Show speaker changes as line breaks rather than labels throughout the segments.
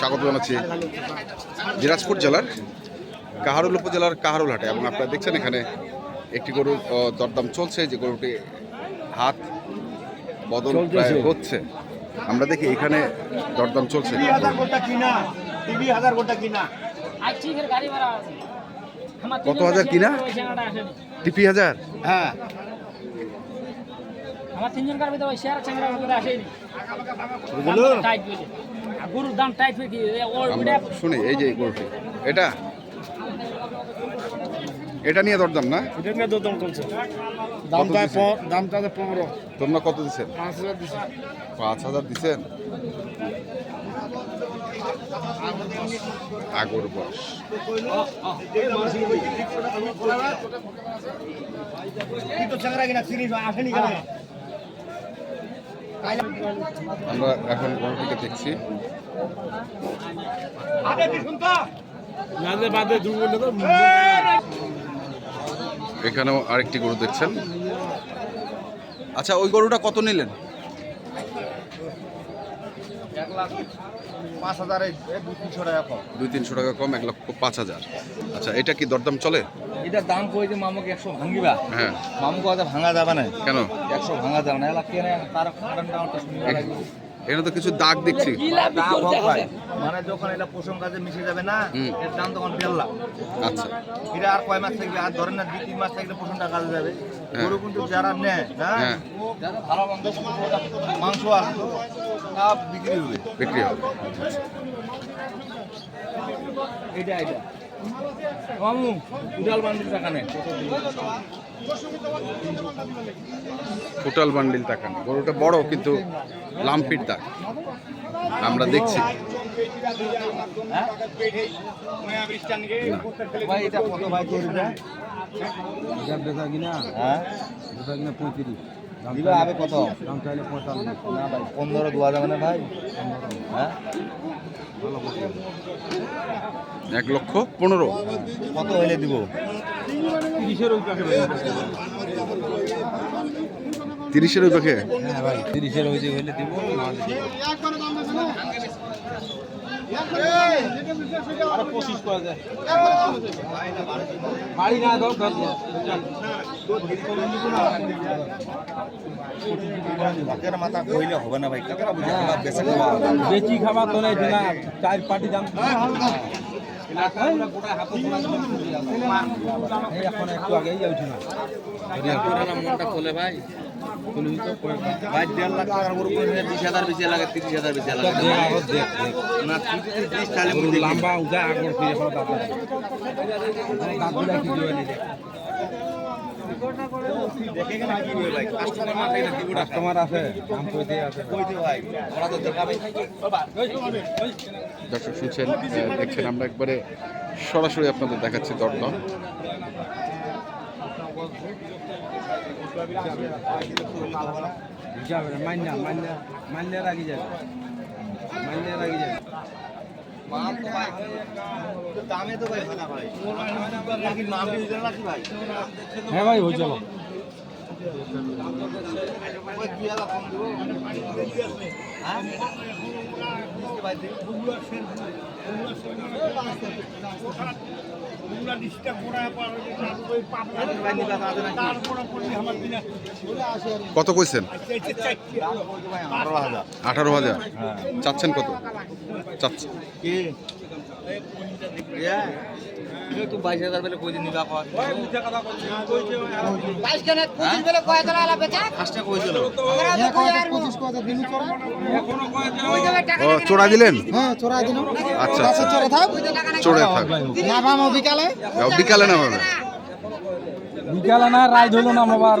স্বাগত জানাচ্ছি। দিনাজপুর জেলার কাহারুল উপজেলার কাহারুল হাটে এবং আপনারা দেখছেন এখানে একটি গরুর দরদাম চলছে যে গরুটি হাত বদল প্রায় হচ্ছে। আমরা দেখি এখানে দরদাম চলছে। কত হাজার কিনা? টিপি হাজার?
হ্যাঁ।
আমার তিনজন কার ভিতরে ওই শেয়ার চ্যাংরা ভিতরে আসেনি
বুঝলো?
টাইট বলে আর গরুর দাম টাইট হয়ে
আমরা শুনি এই যে গরুটি। এটা? এটা নিয়ে দরদাম না?
এটা নিয়ে দোদম চলছে দামটা দামটা পনেরো।
তোমরা কত দিচ্ছেন
পাঁচ হাজার দিছে।
পাঁচ হাজার দিচ্ছেন আগর
সিরিজ আসেনি কেন?
আমরা এখন গরুটিকে দেখছি। এখানেও আরেকটি গরু দেখছেন। আচ্ছা ওই গরুটা কত নিলেন?
এক লাখ পাঁচ হাজার দু তিনশো টাকা কম।
দুই তিনশো টাকা কম এক লক্ষ পাঁচ হাজার। আচ্ছা এটা কি দরদাম চলে?
এটার দাম কইছে মামুকে একশো ভাঙিবা?
হ্যাঁ।
মামুকে ভাঙা যাবে না।
কেন?
একশো ভাঙা যাবে না। এলা তার কারণটা আমারটা শুনবা।
এখানে তো কিছু দাগ দেখছি।
মানে যখন এটা পোষণ কাজে মিশে যাবে না এর দাম তখন দেড় লাখ।
আচ্ছা।
এটা আর কয় মাস থাকবে? আর ধরেন না দুই তিন মাস থাকলে পোষণটা কাজে যাবে।
হ্যাঁ।
গরু কিন্তু যারা নেয় হ্যাঁ
হ্যাঁ।
ভালো মাংস আছে সব বিক্রি হবে।
বিক্রি হবে।
এটা এটা মামু উডাল বান্ডিল টাকা নেই
টোটাল বান্ডিল টাকা না। গরুটা বড় কিন্তু লাম্পির দাগ। আমরা দেখছি।
ভাই কত ভাই হ্যাঁ? দিবা আবে কত? না ভাই পনেরো দেওয়া যাবে না ভাই। হ্যাঁ?
এক লক্ষ পনেরো।
কত হইলে দিব?
তিরিশের ওই পাখে?
ভাই খাবার বেচি
তো নাই চার পার্টি দাম। এখন একটু আগেই যাচ্ছি না
মনটা খোলে ভাই ভাই দেড় লাখ টাকার গরু কিনে বিশ হাজার বেশি লাগে তিরিশ হাজার বেশি লাগে
দেখ আগত দেখ দেখ
না তিরিশ ত্রিশ
লম্বা উঠা আগর ফিরে এখন দাঁত
কাস্টমার
আছে
দর্শক শুনছেন দেখছেন আমরা একবারে সরাসরি আপনাদের দেখাচ্ছি দরদাম।
যাবে মান্যা মান্যা মান্যা রাগি যাবে। মান্যা রাগি যাবে।
মাল তো ভাই দামে তো ভাই ভালো ভাই। নাকি নাম দিয়ে দিলেন নাকি ভাই?
হ্যাঁ ভাই হয়ে? চলো
ওই দুই হাজার কম দিব হ্যাঁ ভাই দিন। ভাই নিবা আছে নাকি
কত কইছেন?
ভাই আঠারো হাজার।
আঠারো চাচ্ছেন কত? চাচ্ছেন।
বাইশ হাজার পেলে কই দিন নিবা কর।
বাইশ কেনে পঁচিশ বেলে কয় হাজার আলা বেচা?
ফার্স্টে কইছিল।
আমরা তো কয় হাজার পঁচিশ কয় হাজার দিন চড়া ওই যাবে টাকা
ও চোরা দিলেন?
হ্যাঁ
আচ্ছা। আচ্ছা
চড়ে থাক।
চড়ে থাক।
না বিকালে
ও, বিকালে না
বিকালে না রায় ধরলো না আমার আর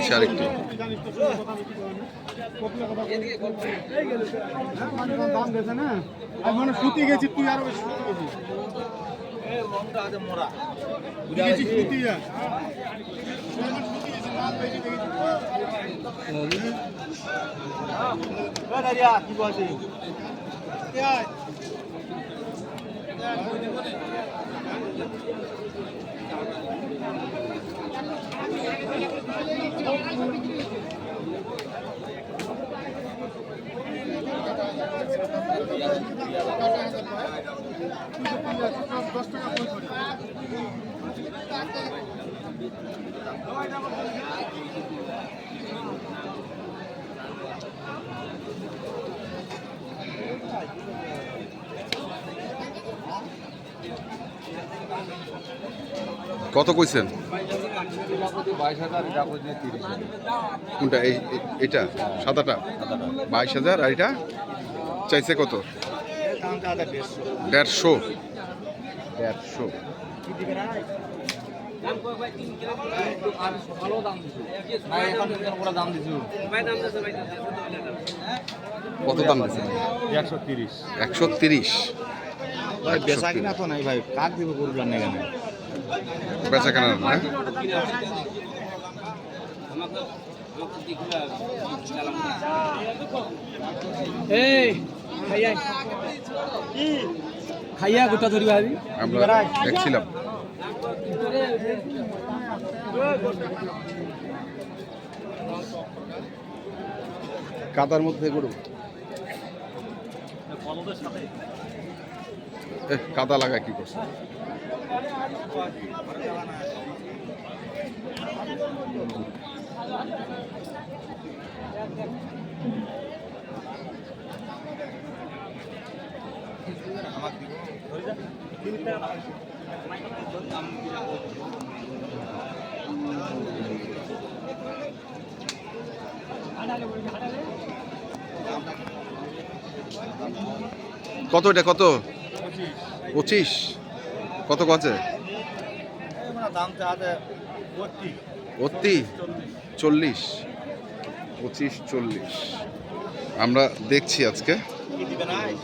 দেখছি আরেকটি। কত কইছেন? কোনটা? এই এটা? সাদাটা? বাইশ হাজার আর এটা? চাইছে কত? দেড়শো। দেড়শো।
ভালো দাম দিছো? না এখন পুরো দাম দিছো
কত দাম দিচ্ছে
একশো তিরিশ।
একশো তিরিশ।
ভাই বেচা কিনা তো নাই ভাই। কাক দিব গরুটার না এখানে?
বেচা কেনার না
এই খাইয়া গোটা ধরি ভাবি
আমরা দেখছিলাম। কাদার মধ্যে গরু। এ, কাদা লাগায় কি করছে? কত এটা কত? পঁচিশ। কত অতি চল্লিশ। পঁচিশ চল্লিশ। আমরা দেখছি আজকে
কি দিবে না
কত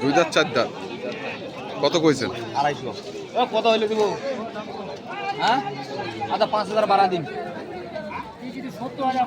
দুই দাঁত চার দাঁত। কত কইছেন?
আড়াইশো। ও কত হইলে দিব? হ্যাঁ? আচ্ছা পাঁচ হাজার বাড়া দিন।
সত্তর হাজার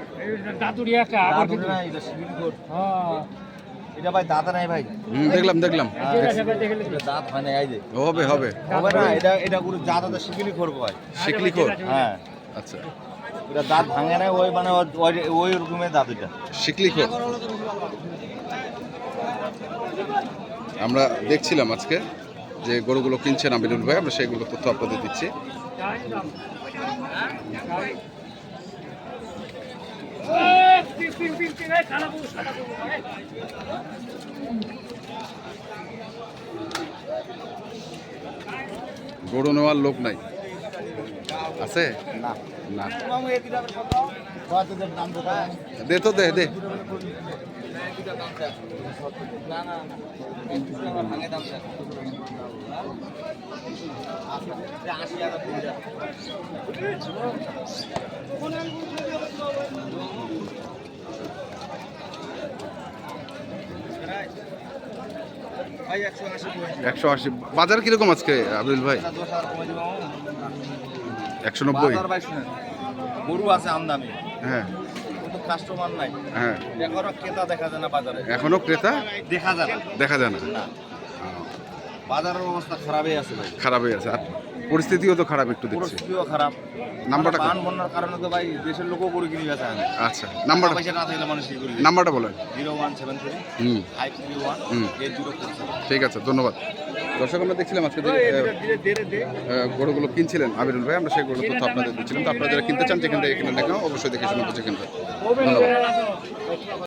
এটা ভাই দাঁত নাই ভাই
হুম, দেখলাম দেখলাম। হবে হবে।
না এটা এটা করব ভাই হ্যাঁ
আচ্ছা।
এটা দাঁত ওই মানে ওই- ওই
আমরা দেখছিলাম আজকে যে গরুগুলো কিনছেন আমিনুল ভাই, আমরা সেইগুলো তথ্য আপনাদের দিচ্ছি। গরু নেওয়ার লোক নাই। আছে?
না।
না। দে তো দে দে।
একশো আশি।
বাজার কীরকম আজকে আব্দুল ভাই? একশো নব্বই।
গরু আছে আমদানি।
হ্যাঁ।
কিন্তু কাস্টমার নাই।
হ্যাঁ।
এখনও ক্রেতা দেখা যায় না বাজারে।
এখনও ক্রেতা?
দেখা যায় না।
দেখা যায় না।
বাজারের অবস্থা খারাপই আছে ভাই।
খারাপই আছে। আর পরিস্থিতিও তো খারাপ একটু দেখছি।
পরিস্থিতিও খারাপ।
নাম্বারটা
বান বন্যার কারণে তো ভাই দেশের লোকও গরু কিনে গেছে
আচ্ছা নাম্বারটা
পয়সা না থাকলে মানুষ কি করি
নাম্বারটা বলেন।
Zero one seven three
hmm.
Five three one. Eight zero
ঠিক আছে ধন্যবাদ। দর্শক আমরা দেখছিলাম আজকে যে গরুগুলো কিনছিলেন আবিরুল ভাই আমরা সেই গরুর তথ্য আপনাদের দিচ্ছিলাম। তো আপনারা যারা কিনতে চান যেখান থেকে কিনে দেখেন অবশ্যই দেখে শুনে বুঝে কিনবেন। ধন্যবাদ।